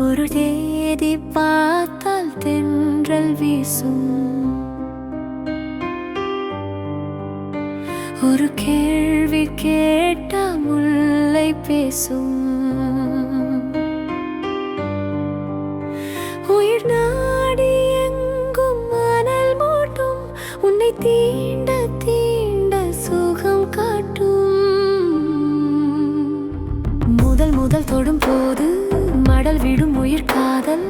ஒரு தேதி பார்த்தால் தென்றல் வீசும். ஒரு கேள்வி கேட்டா முல்லை பேசும். உயிர் நாடி எங்கும் மணல் மூட்டும். உன்னை தீண்ட தீண்ட சுகம் காட்டும். முதல் முதல் தொடும் போது மடல் விடும் காதல்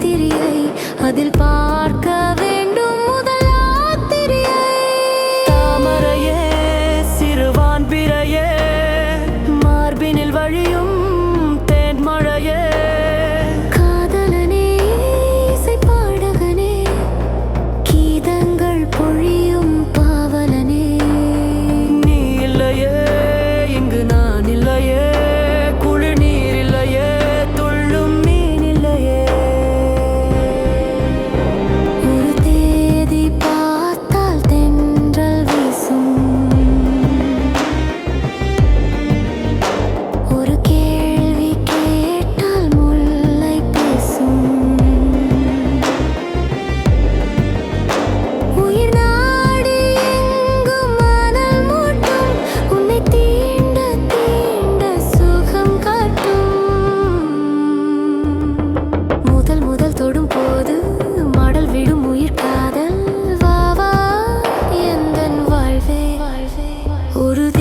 முத்திரையை அதில் பார்க்க ஒரு